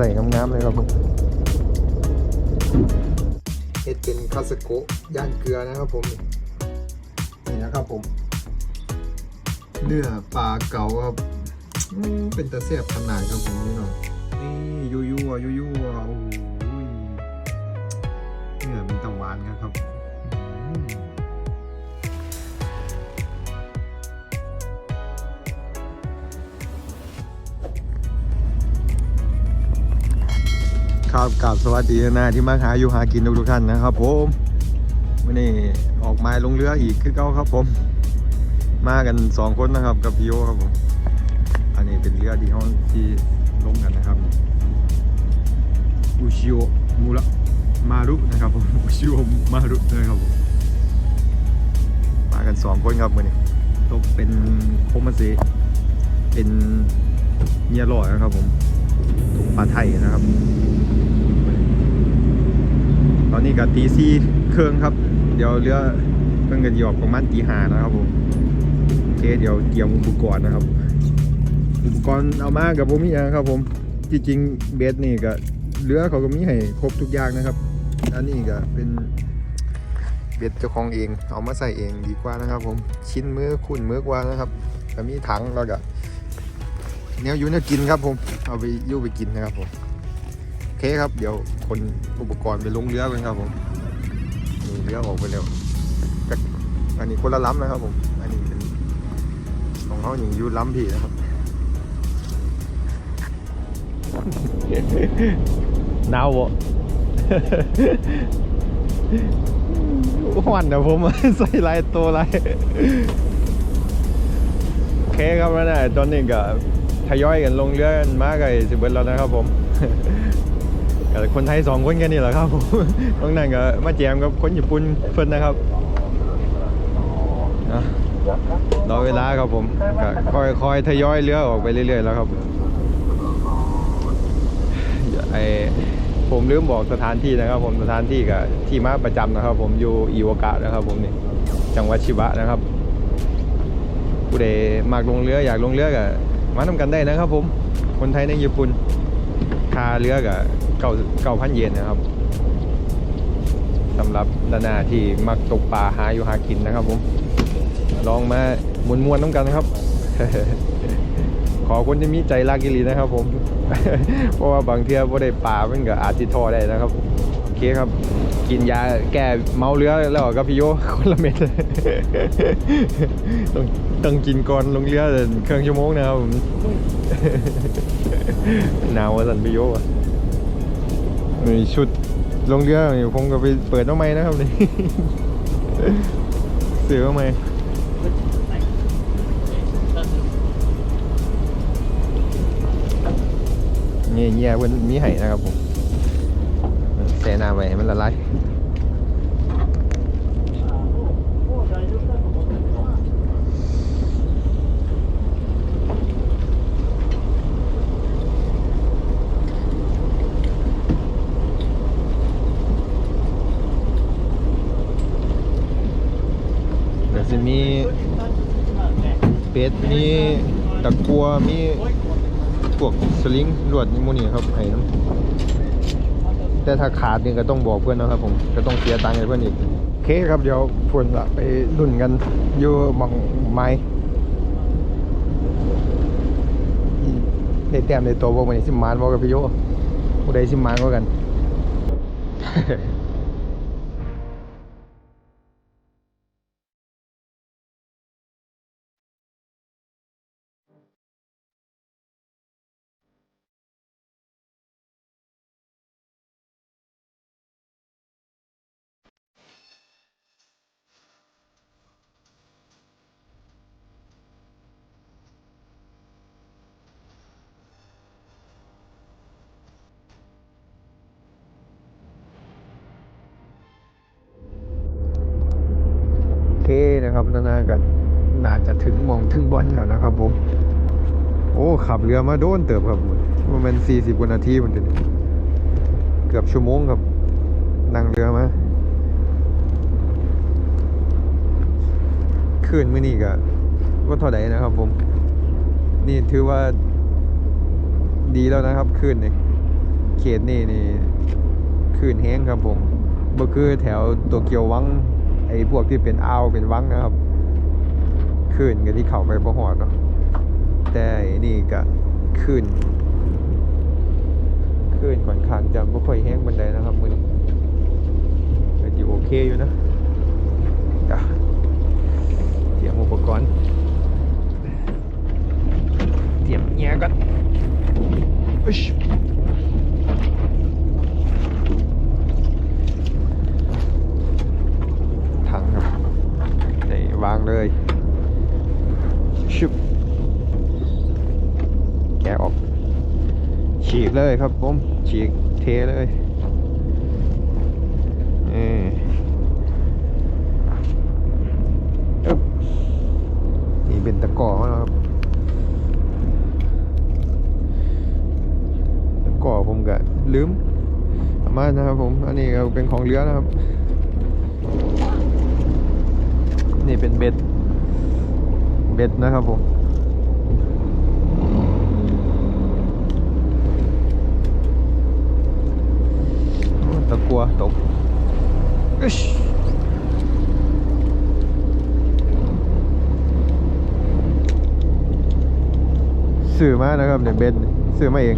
ส่งามๆเลยครับผมเฮ็ดเป็นคาสโกะย่างเกลือนะครับผม นี่นะครับผม เนื้อปลาเก๋าครับเป็นตะเสียบขนาดครับผมนี่หน่อยนี่ยูยูอะยูยูอะโอ้ยเนื้อมีตะหวานครับ ครับกับสวัสดีนะที่มาหาอยู่หากินทุกท่านนะครับ ผมวันนี้ออกมาลงเรืออีกคือเก้าครับผม มากันสองคนนะครับกับพี่โยครับผม อันนี้เป็นเรือที่ห้องที่ลงกันนะครับอุชิโอมูระมารุนะครับผมอุชิโอมารุนะครับผมมากันสองคนครับมื่อนี้ตกเป็นโคมาเซเป็นเมียหล่อนะครับผมตกปลาไทยนะครับ ตอนนี้ก็ตีซี่เครื่องครับ เดี๋ยวเรือเพิ่งกันหยอกประมาณตีหานะครับผมโอเคเดี๋ยวเตรียมอุปกรณ์นะครับ อุปกรณ์เอามากับผมมีอย่างครับ ผมจริงๆเบสนี่ก็เรือเขาก็มีให้ครบทุกอย่างนะครับ อันนี้ก็เป็นเบสเจ้าของเองเอามาใส่เองดีกว่านะครับ ผมชิ้นมือคุณมือกว่านะครับก็มีถังแล้วก็แนวอยูแนวกินครับผมเอาไปยูไปกินนะครับผม เคครับเดี๋ยวคนอุปกรณ์ไปลงเรือกันครับผมนี่เรือออกไปแล้วอันนี้คนละล้ำนะครับผมอันนี้เป็นของเขาอย่างยูล้ำพี่นะครับหนาวบ่หวันนะผมใส่ลายตัวลายโอเคครับนะตอนนี้ก็ทยอยกันลงเรือกันมาไกลสิบเบิดแล้วนะครับผม ก็คนไทยสองคนกันนี่แหละครับผมตรงนั้นก็มาแจมกับคนญี่ปุ่นเพิ่นนะครับรอเวลาครับผมก็คอยคอยทยอยเรือออกไปเรื่อยๆแล้วครับไอผมลืมบอกสถานที่นะครับ ผมสถานที่กับที่มาประจำนะครับ ผมอยู่อิวากะนะครับ ผมนี่จังหวัดชิบะนะครับ ผู้ใดมากลงเรืออยากลงเรือกับมาทำกันได้นะครับ ผมคนไทยในญี่ปุ่นคาเรือกับ เก้าเก้าพันเยนนะครับสำหรับนานาที่มักตกปลาหาอยู่หากินนะครับผมลองมามวนๆน้ำกันนะครับ ขอคนที่มีใจรักกิลีนะครับ ผม เพราะว่าบางเที่ยบ่ได้ป่ามันก็อาจสิท้อได้นะครับโอเคครับ กินยาแก้เมาเรือแล้วก็พี่โยคนละเม็ดต้องต้องกินก่อนลงเรือเครื่องชั่วโมงนะครับผมหนาวสันพี่โยอะ นี่ชุดลงเรือนี่ผมก็ไปเปิดน้องไม้นะครับนี่เสือน้องไม้นี่เงี้ยเพิ่นมีไห้นะครับผมแช่น้ำไว้ให้มันละลาย จะมีเป็ด มีตะกัว มีพวกสลิงลวดนี่มูนี่ครับให้น้ำแต่ถ้าขาดนี่ก็ต้องบอกเพื่อนนะครับผมก็ต้องเสียตังค์ให้เพื่อนอีกโอเคครับเดี๋ยวพวนละไปดุนกันอยู่หมองไม้ได้แต้มได้ตัวบอกมันสิมานบอกกับพี่โยผู้ใดสิมานก็กัน หมองถึงบอลแล้วนะครับผม โอ้ขับเรือมาโดนเติบครับประมาณสี่สิบกว่านาทีเหมือนกันเกือบชั่วโมงครับนั่งเรือมาขึ้นมื่อนี้ก็ว่าเท่าไหร่นะครับผม นี่ถือว่า ดีแล้วนะครับขึ้นนี่เขตนี่นี่คืนแห้งครับผมบ่คือแถวโตเกียววังไอ้พวกที่เป็นอ่าวเป็นวังนะครับ คลื่นก็ที่เขาไปบ่ฮอดเนาะแต่อ้นี่ก็คลื่นคลื่นค่อนข้างจะบ่ค่อยแห้งบันไดนะครับมือนี้ก็สิโอเคอยู่นะเตรียมอุปกรณ์เตรียมแง่ก่อนอึชถังครับนี่วางเลย ชุบแกะออก ฉีกเลยครับผมฉีกเทเลยนี่อึ๊บนี่เป็นตะกอแล้วครับตะกอผมก็ลืมเอามานะครับผม อันนี้ก็เป็นของเหลือนะครับ นี่เป็นเบ็ด เบ็ดนะครับผมโอ้ตะกัวตกอึชซื้อมานะครับเนี่ยเบ็ดซื้อมาเอง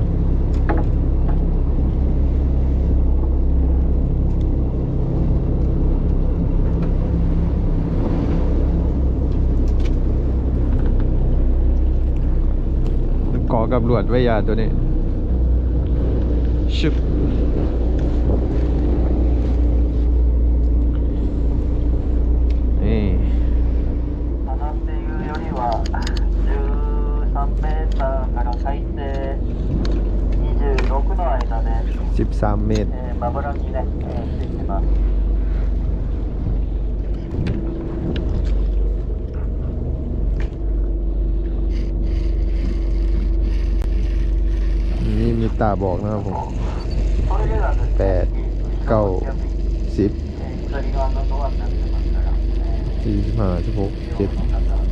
กับรวดไวยาตัวนี้ชึบนี่สิบสามเมตรมั้ง ตาบอกนะครับผม これではですね、 แปดเก้าสิบ えー左側のドアになってますから、え สี่สิบห้าสิบหก ー、 เจ็ด 両の方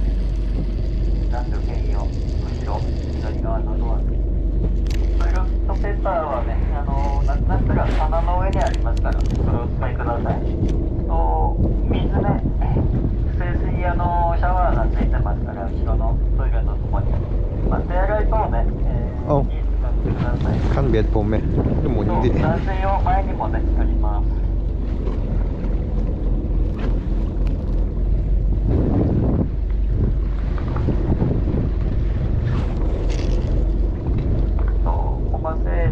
男女兼用、後ろ、左側のドア。トイレットペーパーはね、あのななんとか棚の上にありますから、それをお使いください。と水ね、清水あのシャワーがついてますから、後ろのトイレのとこに。まあ、手洗い等ね、えー、 判別本目でも行って男性を前にも出しております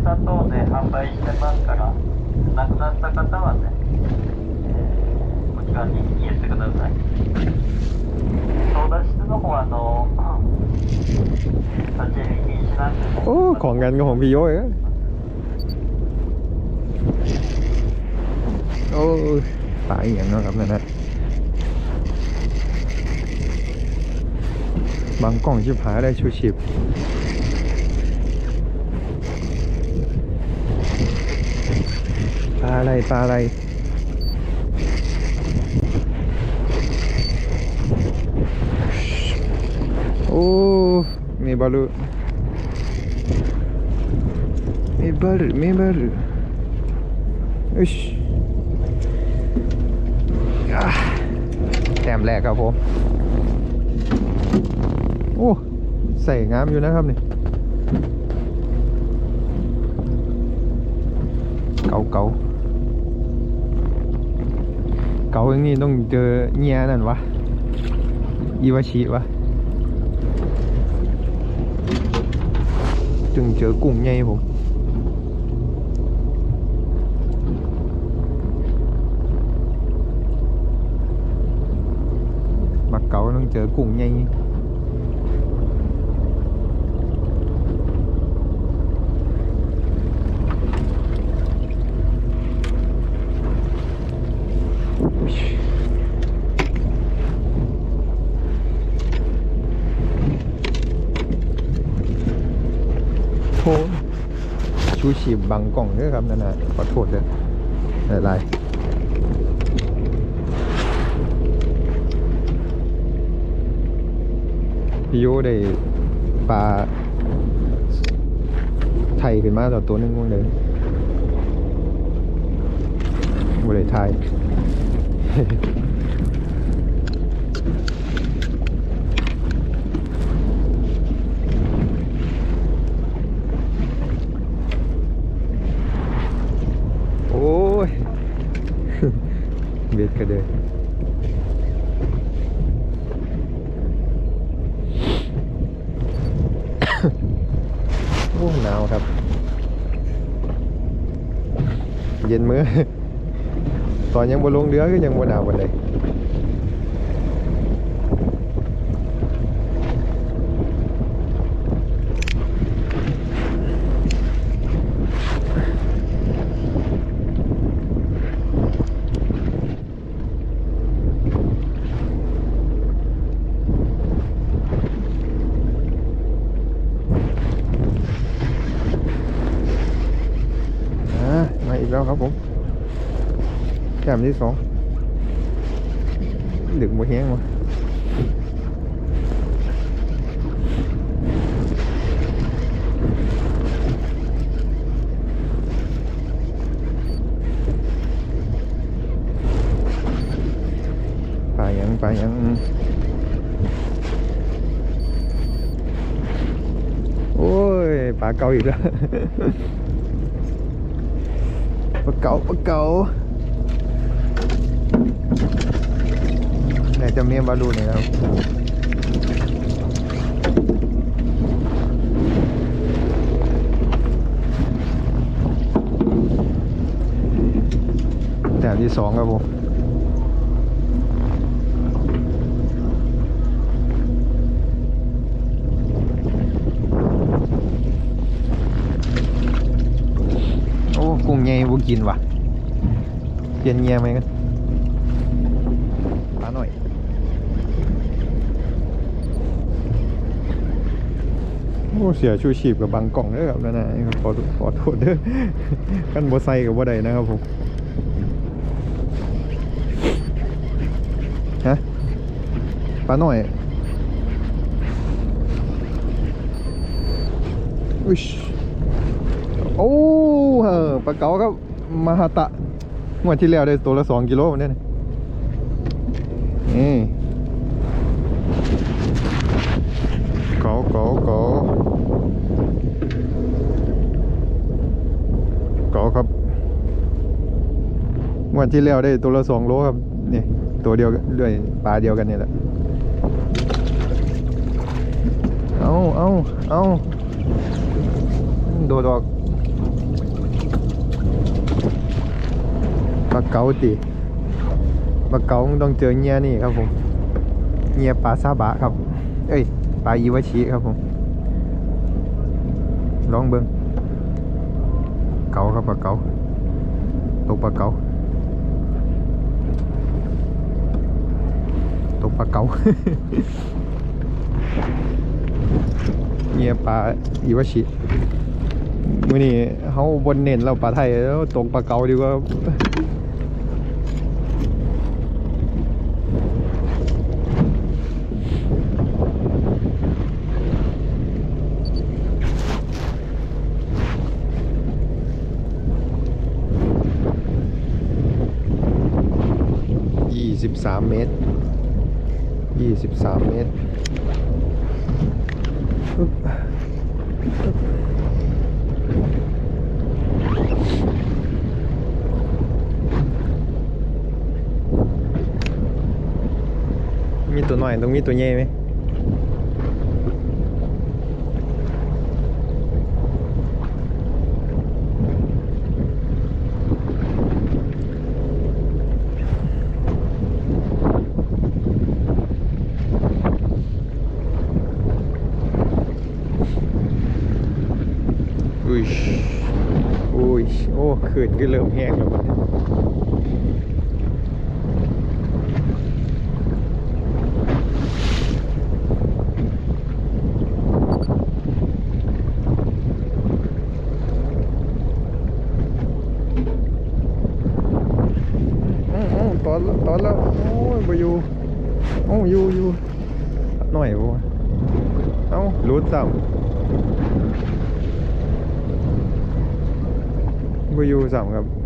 砂糖で販売してますから亡くなった方はね、えー、こちらに入れてください。ソー室の方はあの โอ้ของกันกับของพี่โย้ยเอ้ยโอ้ยตายอย่างเนาะครับนั่นนะบางกล่องชิบหายได้ชูชีพปลาอะไรปลาอะไรโอ้มีบอลลู บอลลูมีบอลลูอึชแต้มแรกครับผม โอ้ ใส่งามอยู่นะครับนี่เกาเกาเกาอย่างนี้ต้องเจอเงี้ยนั่นวะอีวาชิวะจึงเจอกุ้งใหญ่ผม เกาต้องเจอกุ้งใหญ่โทษชูชีพบังกล่องด้วยครับนั่นนะขอโทษเลยอะไร พี่ยุได้ปลาไทยขึ้นมาต่อตัวหนึ่งงงเลยบริไทยโอ้ย เบ็ดกระเดย เย็นมือตอนยังบ่ลงเรือก็ยังบ่หนาวปานใดอ่ามาอีกแล้วครับผม แก้มที่สองดึกบ่แห้งวะปลา เก่าอีกแล้วปลาเก๋าปลาเก๋าไหนจะมีบาลูนี่ครับแต้มที่สองครับผมกุ้งใหญ่บุกินว่ะเปลี่ยนเงียไหมกัน ปลาหน่อย โอ้เสียชูชีพกับบางกล่องเด้อครับนั่นนะขอขอโทษเด้อกันบ่ใส่กับบ่ได้นะครับผมฮะปลาหน่อยอุ้ยโอ้เออปลาเก๋าครับมาฮาตะงวดที่แล้วได้ตัวละสองกิโลเนี่ยนี่ะ นี่เก๋าเก๋าเก๋าเก๋าครับง วันที่แล้วได้ตัวละสองโลครับนี่ตัวเดียวกันด้วยปลาเดียวกันนี่แหละเอาเอาเอาโดดออกปลาเก๋าตีปลาเก๋าต้องเจอเงี้ยนี่ครับผมเงียปลาซาบะครับ เอ้ยปลาอีวาชิครับผมลองเบิ้งเก๋าครับปลาเก๋าตกปลาเก๋า กปลาเก๋าเงียปลาอีวาชิมื้อนี้เฮาบนเน้นเราปลาไทยแล้วตกปลาเก๋าดีกว่ายี่สิบสามเมตร 43 เมตรมีตัวหน่อยตรงมีตัวใหญ่ไหม อุ้ย อุ้ย คืนก็เริ่มแห้งแล้วบัดนี้อื้ออื้อตอนแล้วตอนแล้ว โอ้ยบ่อยู่โอ้อยู่อยู่หน่อยวะเอ้ารูดซ้ำ บอยู่สามครับ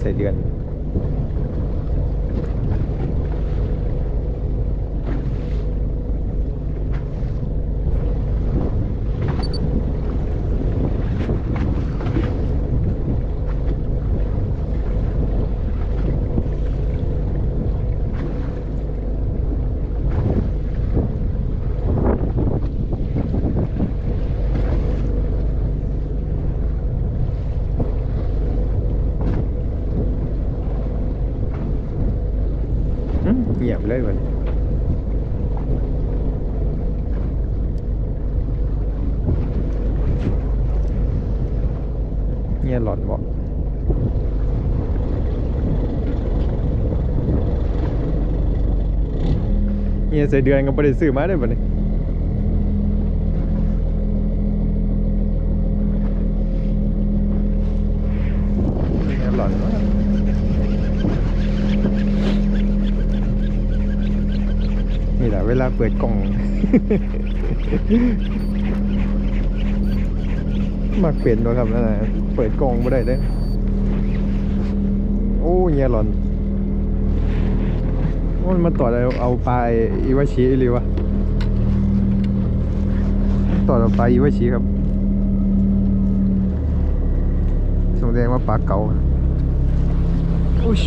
เงี้ยใส่เดือน อื้อเงียบเลยมันเงียหลอนบอกเงีย ใส่เดือนก็ไม่ได้ซื้อมาได้บ่เนี่ยเงียหลอนนี่แหละเวลาเปิดกล่อง มักเปลี่ยนตัวครับนั่นนะเปิดกล่องไม่ได้เด้อโอ้เงี้ยหลอน โอ้ยมันต่อเอาเอาปลาอีวาชิหรือวะต่อเอาปลาอีวาชิครับสงแดงว่าปลาเก๋าอุ้ย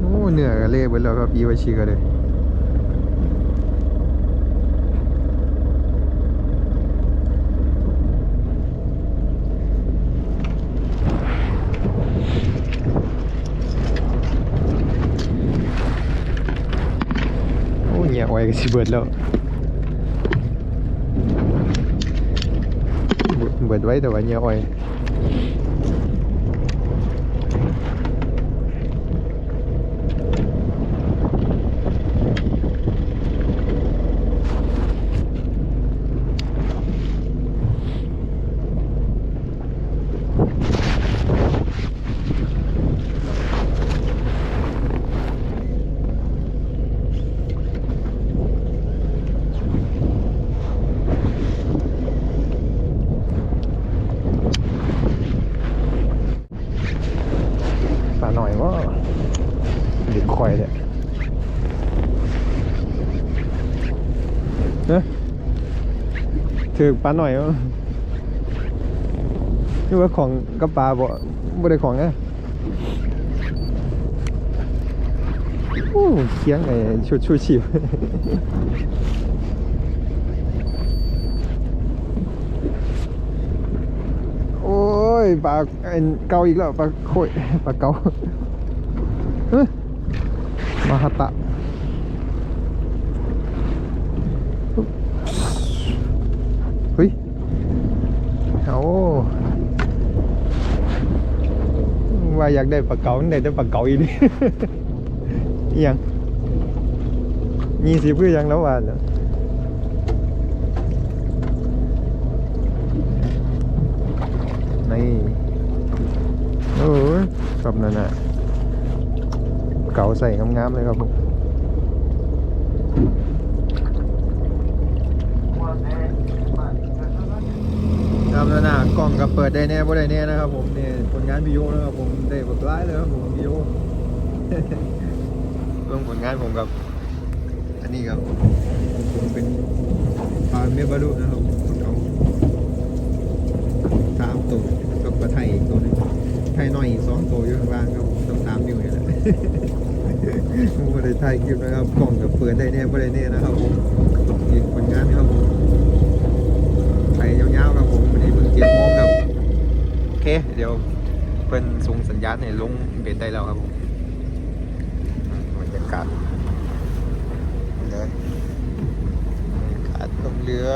โอ้เหนื่อยกันเล่เบิดแล้วครับอีวาชิก็เลย โอ้เงียไว้ก็สิเบิดแล้วเบิดเบิดไว้แต่ว่าเงียอ้อย ปลาหน่อยว่าดึกคอยเลยเนะถือปลาหน่อยวะคือว่าของกับปลาบ่บ่ได้ของไงโอ้เคียงไอ้ชุดชูชีพโอ้ยปลาไอ้เกาอีกแล้วปลาโคยปลาเกาเฮ้ยมาฮัตตะเฮ้ยเอา ว่าอยากได้ปลาเก๋าได้แต่ปลาเก๋าอีนี่อิหยังยี่สิบเพื่อยังแล้วว่าเนาะนี่โอ้ยครับนั่นน่ะเก๋าใส่งามๆเลยครับผม ครับนั่นน่ะกล่องกับเปิดได้แน่บ่ได้แน่นะครับ ผมเนี่ยผลงานวิโอนะครับผมได้บักร้ายเลยครับผมวิโอเรื่องผลงานผมกับ อันนี้ครับผมเป็นปลาเมบารุนะครับเขาสามตัวกับปลาไทยอีกตัวหนึงไทยน้อยอีกสองตัวอยู่ข้างล่างครับผมต้องสามนิ้วนี่แหละผมไม่ได้ถ่ายคลิปนะครับกล่องกับเปิดได้แน่ไม่ได้แน่นะครับผมอีกผลงานครับผมไปยาวๆครับ ผมวันนี้เพิ่งเจ็ดโมงครับ โอเค เดี๋ยวเพิ่นส่งสัญญาณให้ลงเบ็ดได้แล้วครับผมบรรยากาศเลยบรรยากาศลงเรือ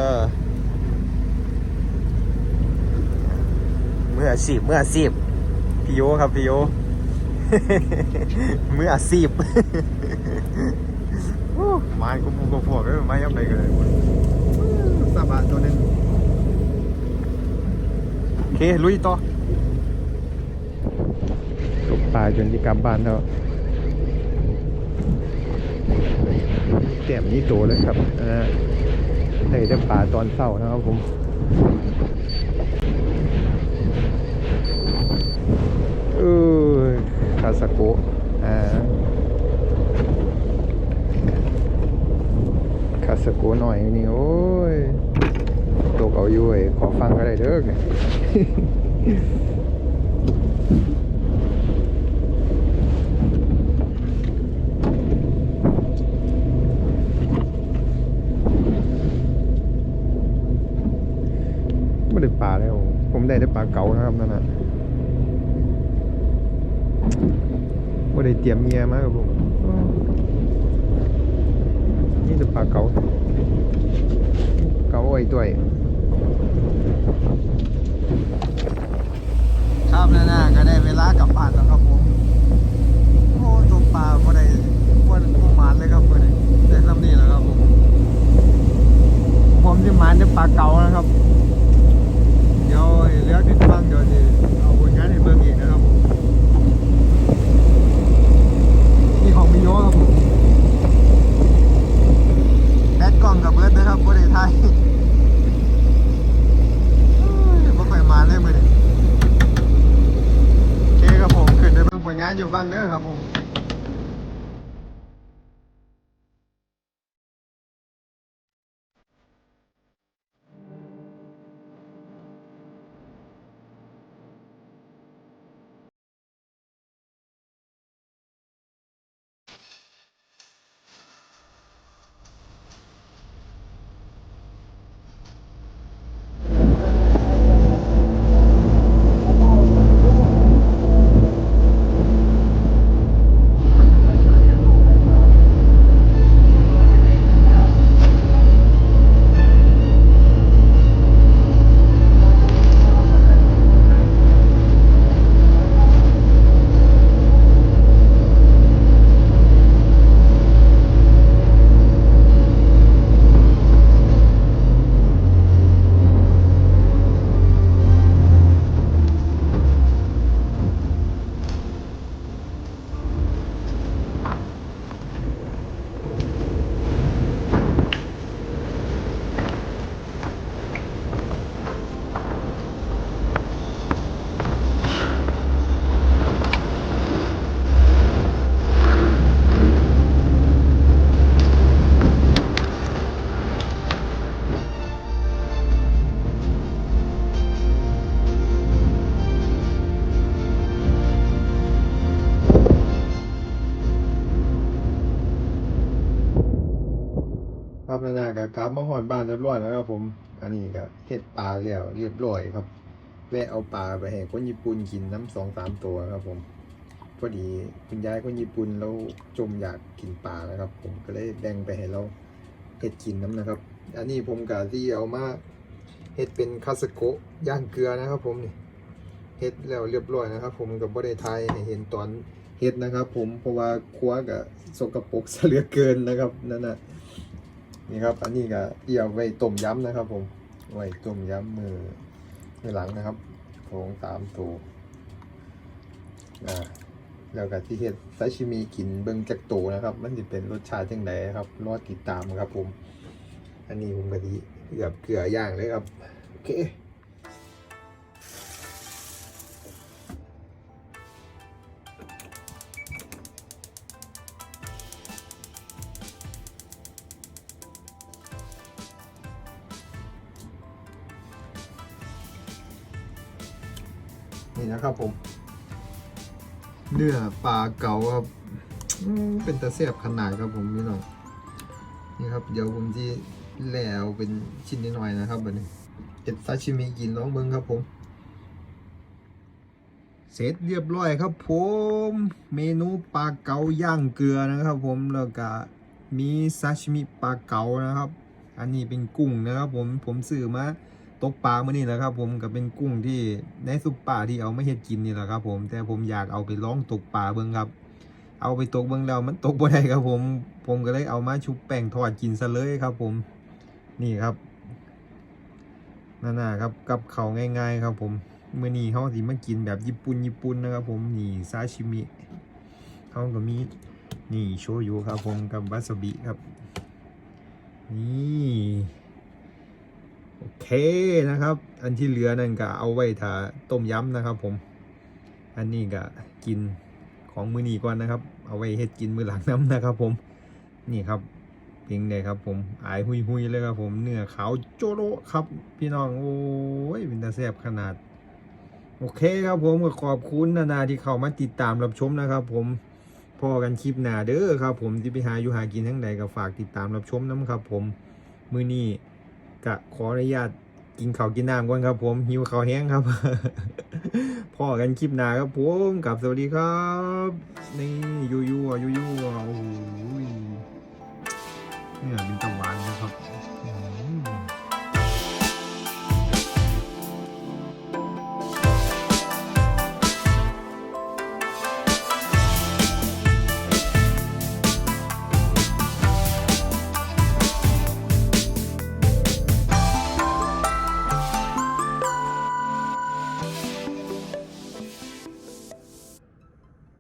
เมืออาชีพมืออาชีพพี่โยครับพี่โยเมืออาชีพโอ้ไม้กุมกุมพวกเลยไม้ย่ำใดกันเลยสบายตัวนึง เคลุยต่อตกปลาจนที่กลับบ้านแล้วแต้มนี้โตเลยครับนะฮะได้แต่ปลาตอนเศร้านะครับผมเออคาสโกะอ่าคาสโกหน่อยนี่โอ้ยตกเอาอยู่เว้ย ขอฟังก็ได้เด้อเนี่ยไม่ได้ปลาแล้วผมได้แต่ปลาเก๋านะครับนั่นน่ะไม่ได้เตรียมเมียมาครับผมนี่จะปลาเก๋าเก๋าไอ้ตัว ครับแล้วนะก็ได้เวลากลับบ้านแล้วครับผมโอ้ตกปลาพอได้พอพอหมานเลยครับพอได้ได้ซ้ำนี่แล้วครับผม ผมจะหมานได้ปลาเก่านะครับ เดี๋ยวเลือกที่ฟังเดี๋ยวจะับนานากับกลับมาหอดบ้านเรียบร้อยแล้วครับผม อันนี้ก็เฮ็ดปลาแล้วเรียบร้อยครับ แวะเอาปลาไปให้คนญี่ปุ่นกินน้ำสองสามตัวครับผม พอดีคุณยายคนญี่ปุ่นเราจมอยากกินปลานะครับ ผมก็เลยแบ่งไปให้เราเฮ็ดกินน้ำนะครับ อันนี้ผมกะที่เอามาเฮ็ดเป็นคาสโกะย่างเกลือนะครับผมนี่เฮ็ดแล้วเรียบร้อยนะครับ ผมกับบ่ได้ทายให้เห็นตอนเฮ็ดนะครับ ผมเพราะว่าครัวกับสกปรกเหลือเกินนะครับนั่นนะ นี่ครับ อันนี้ก็ที่เอไว้ต้มย้ำนะครับ ผมไว้ต้มย้ำมือมือหลังนะครับของสามตัวอ่าแล้วก็ที่เห็ดซาชิมิกินเบิ่งจักโตนะครับ มันจะเป็นรสชาติจังไดครับ รอติดตามครับผม อันนี้ผมกะทิเกือบเกลือย่างเลยครับ โอเค ปลาเก๋าครับเป็นตะเสียบขนาดครับผมพี่น้องนี่ครับ เดี๋ยวผมที่แล้วเป็นชิ้นนิดหน่อยนะครับแบบนี้เจ็ดซาชิมิกินน้องเบิ้งครับผม เสร็จเรียบร้อยครับผม เมนูปลาเก๋าย่างเกลือนะครับ ผมแล้วก็มีซาชิมิปลาเก๋านะครับ อันนี้เป็นกุ้งนะครับผมผมซื้อมา ตกปลาเมื่อนี่แหละครับ ผมก็เป็นกุ้งที่ในซุปปลาที่เอาไม่เฮ็ดกินนี่แหละครับผมแต่ผมอยากเอาไปลองตกปลาเบิ่งครับ เอาไปตกเบิ่งแล้วมันตกบ่ได้ครับผม ผมก็เลยเอามาชุบแป้งทอดกินซะเลยครับ ผมนี่ครับนั่นน่ะครับกับเขาง่ายๆครับ ผมเมื้อนี้เฮาสิมากินแบบญี่ปุ่นญี่ปุ่นนะครับ ผมนี่ซาชิมิเฮาก็มีนี่โชยุครับ ผมกับวาซาบิครับ นี่ เคนะครับ อันที่เหลือนั่นก็เอาไว้ถ้าต้มยำนะครับ ผม อันนี้ก็กินของมือนี้ก่อนนะครับ เอาไว้เฮ็ดกินมือหลังน้ำนะครับ ผม นี่ครับเพียงใดครับ ผมอายหุยหุยเลยครับ ผมเนื้อขาวโจโรครับ พี่น้องโอ้ยเป็นตาแซบขนาด โอเคครับ ผมก็ขอบคุณนานาที่เข้ามาติดตามรับชมนะครับ ผมพอกันคลิปหน้าเด้อครับ ผมที่ไปหาอยู่หากินทั้งใดก็ฝากติดตามรับชมน้ำครับ ผมมือนี้ ก็ขออนุญาตกินข้าวกินน้ำก่อนครับ ผมหิวข้าวแห้งครับ พ่อกันคลิปหนาครับผมกับสวัสดีครับ นี่ยูยูยูยูโอ้โหเนี่ยเป็นตะวันนะครับ